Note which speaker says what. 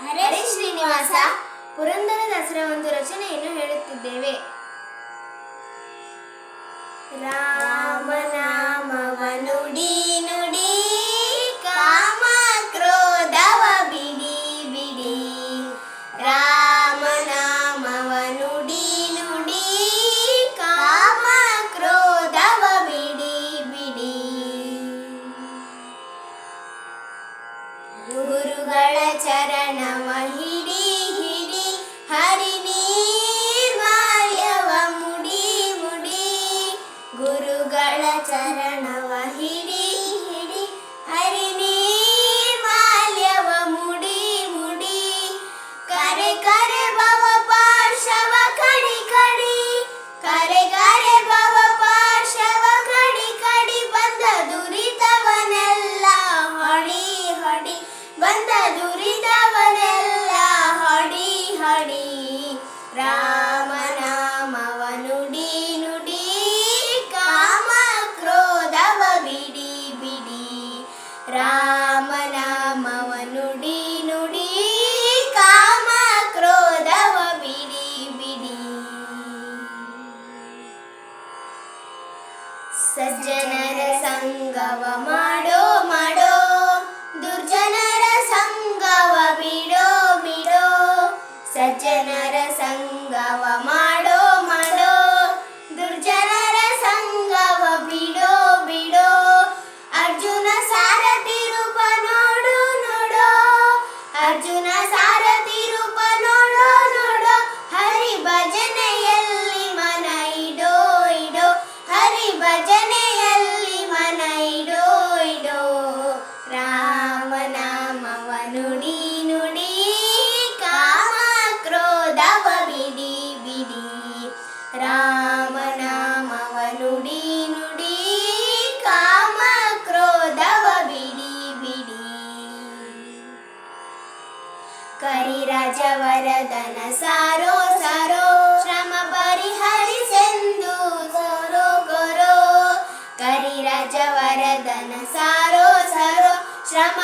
Speaker 1: ಹರೇ
Speaker 2: ಶ್ರೀನಿವಾಸ ಪುರಂದರ ದಾಸರ ಒಂದು ರಚನೆಯನ್ನು गुरुगण चरण मही सज्जनर सङ्गवमा મળી રાજા વરદન સારો સારો શ્રમ પરિહરી સિંધુ સારો કરો કરી રાજા વરદન સારો સારો શ્રમ